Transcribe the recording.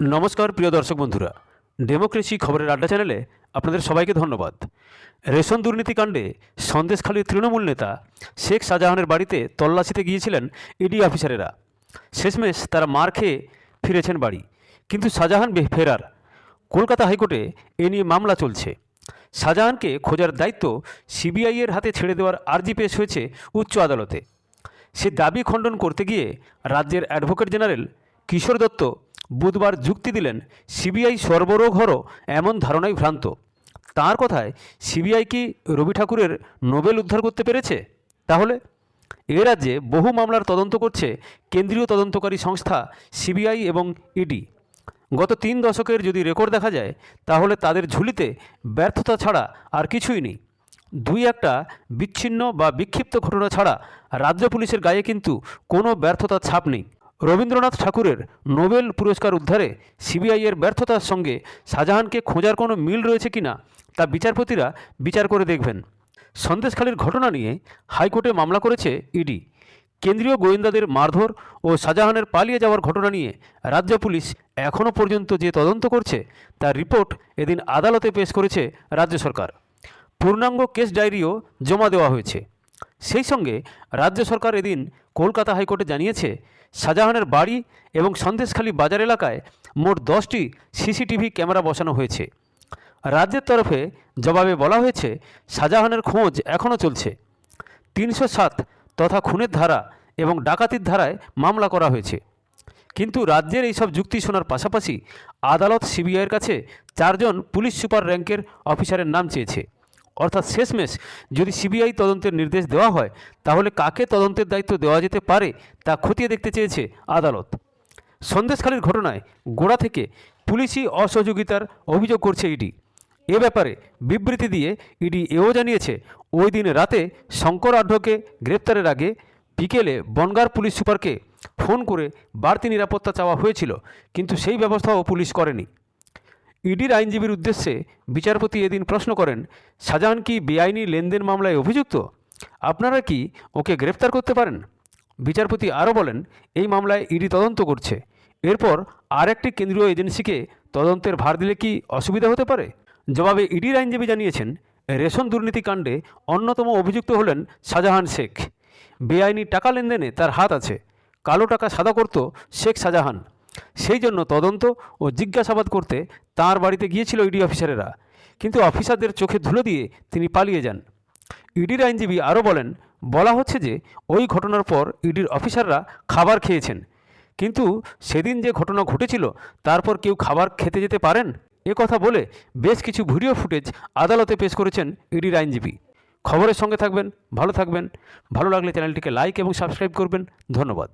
নমস্কার, প্রিয় দর্শক বন্ধুরা। ডেমোক্রেসি খবরের আড্ডা চ্যানেলে আপনাদের সবাইকে ধন্যবাদ। রেশন দুর্নীতিকাণ্ডে সন্দেশখালীর তৃণমূল নেতা শেখ শাহজাহানের বাড়িতে তল্লাশিতে গিয়েছিলেন ইডি অফিসারেরা। শেষমেশ তারা মার খেয়ে ফিরেছেন বাড়ি। কিন্তু শাহজাহান ফেরার। কলকাতা হাইকোর্টে এ নিয়ে মামলা চলছে। শাহজাহানকে খোঁজার দায়িত্ব সিবিআইয়ের হাতে ছেড়ে দেওয়ার আর্জি পেশ হয়েছে উচ্চ আদালতে। সে দাবি খণ্ডন করতে গিয়ে রাজ্যের অ্যাডভোকেট জেনারেল কিশোর দত্ত বুধবার যুক্তি দিলেন, সিবিআই সর্বরোঘরও এমন ধারণাই ভ্রান্ত। তার কথায়, সিবিআই কি রবি ঠাকুরের নোবেল উদ্ধার করতে পেরেছে? তাহলে, এ রাজ্যে বহু মামলার তদন্ত করছে কেন্দ্রীয় তদন্তকারী সংস্থা সিবিআই এবং ইডি। গত তিন দশকের যদি রেকর্ড দেখা যায়, তাহলে তাদের ঝুলিতে ব্যর্থতা ছাড়া আর কিছুই নেই। দুই একটা বিচ্ছিন্ন বা বিক্ষিপ্ত ঘটনা ছাড়া রাজ্য পুলিশের গায়ে কিন্তু কোনো ব্যর্থতার ছাপ নেই। রবীন্দ্রনাথ ঠাকুরের নোবেল পুরস্কার উদ্ধারে সিবিআইয়ের ব্যর্থতার সঙ্গে শাহজাহানকে খোঁজার কোনো মিল রয়েছে কিনা তা বিচারপতিরা বিচার করে দেখবেন। সন্দেশখালীর ঘটনা নিয়ে হাইকোর্টে মামলা করেছে ইডি। কেন্দ্রীয় গোয়েন্দাদের মারধর ও শাহজাহানের পালিয়ে যাওয়ার ঘটনা নিয়ে রাজ্য পুলিশ এখনও পর্যন্ত যে তদন্ত করছে, তার রিপোর্ট এদিন আদালতে পেশ করেছে রাজ্য সরকার। পূর্ণাঙ্গ কেস ডায়েরিও জমা দেওয়া হয়েছে। সেই সঙ্গে রাজ্য সরকার এদিন কলকাতা হাইকোর্টে জানিয়েছে, শাহজাহানের বাড়ি এবং সন্দেশখালী বাজার এলাকায় মোট দশটি সিসিটিভি ক্যামেরা বসানো হয়েছে। রাজ্যের তরফে জবাবে বলা হয়েছে, শাহজাহানের খোঁজ এখনও চলছে। তিনশো সাত তথা খুনের ধারা এবং ডাকাতির ধারায় মামলা করা হয়েছে। কিন্তু রাজ্যের এইসব যুক্তি শোনার পাশাপাশি আদালত সিবিআইয়ের কাছে চারজন পুলিশ সুপার র্যাঙ্কের অফিসারের নাম চেয়েছে। অর্থাৎ শেষমেশ যদি সিবিআই তদন্তের নির্দেশ দেওয়া হয়, তাহলে কাকে তদন্তের দায়িত্ব দেওয়া যেতে পারে তা খতিয়ে দেখতে চেয়েছে আদালত। সন্দেশখালীর ঘটনায় গোড়া থেকে পুলিশি অসহযোগিতার অভিযোগ করছে ইডি। এ ব্যাপারে বিবৃতি দিয়ে ইডি এও জানিয়েছে, ওই দিন রাতে শঙ্কর আঢ্যকে গ্রেপ্তারের আগে বিকেলে বনগার পুলিশ সুপারকে ফোন করে বাড়তি নিরাপত্তা চাওয়া হয়েছিল, কিন্তু সেই ব্যবস্থাও পুলিশ করেনি। ইডির আইনজীবীর উদ্দেশ্যে বিচারপতি এদিন প্রশ্ন করেন, শাহজাহান কি বেআইনি লেনদেন মামলায় অভিযুক্ত? আপনারা কি ওকে গ্রেপ্তার করতে পারেন? বিচারপতি আরও বলেন, এই মামলায় ইডি তদন্ত করছে। এরপর আর একটি কেন্দ্রীয় এজেন্সিকে তদন্তের ভার দিলে কি অসুবিধা হতে পারে? জবাবে ইডির আইনজীবী জানিয়েছেন, রেশন দুর্নীতি কাণ্ডে অন্যতম অভিযুক্ত হলেন শাহজাহান শেখ। বেআইনি টাকা লেনদেনে তার হাত আছে। কালো টাকা সাদা করত শেখ শাহজাহান। সেই জন্য তদন্ত ও জিজ্ঞাসাবাদ করতে তার বাড়িতে গিয়েছিল ইডি অফিসারেরা। কিন্তু অফিসারদের চোখে ধুলো দিয়ে তিনি পালিয়ে যান। ইডির আইনজীবী আরও বলেন, বলা হচ্ছে যে ওই ঘটনার পর ইডির অফিসাররা খাবার খেয়েছেন। কিন্তু সেদিন যে ঘটনা ঘটেছিল, তারপর কেউ খাবার খেতে যেতে পারেন? এ কথা বলে বেশ কিছু ভিডিও ফুটেজ আদালতে পেশ করেছেন ইডির আইনজীবী। খবরের সঙ্গে থাকবেন, ভালো থাকবেন। ভালো লাগলে চ্যানেলটিকে লাইক এবং সাবস্ক্রাইব করবেন। ধন্যবাদ।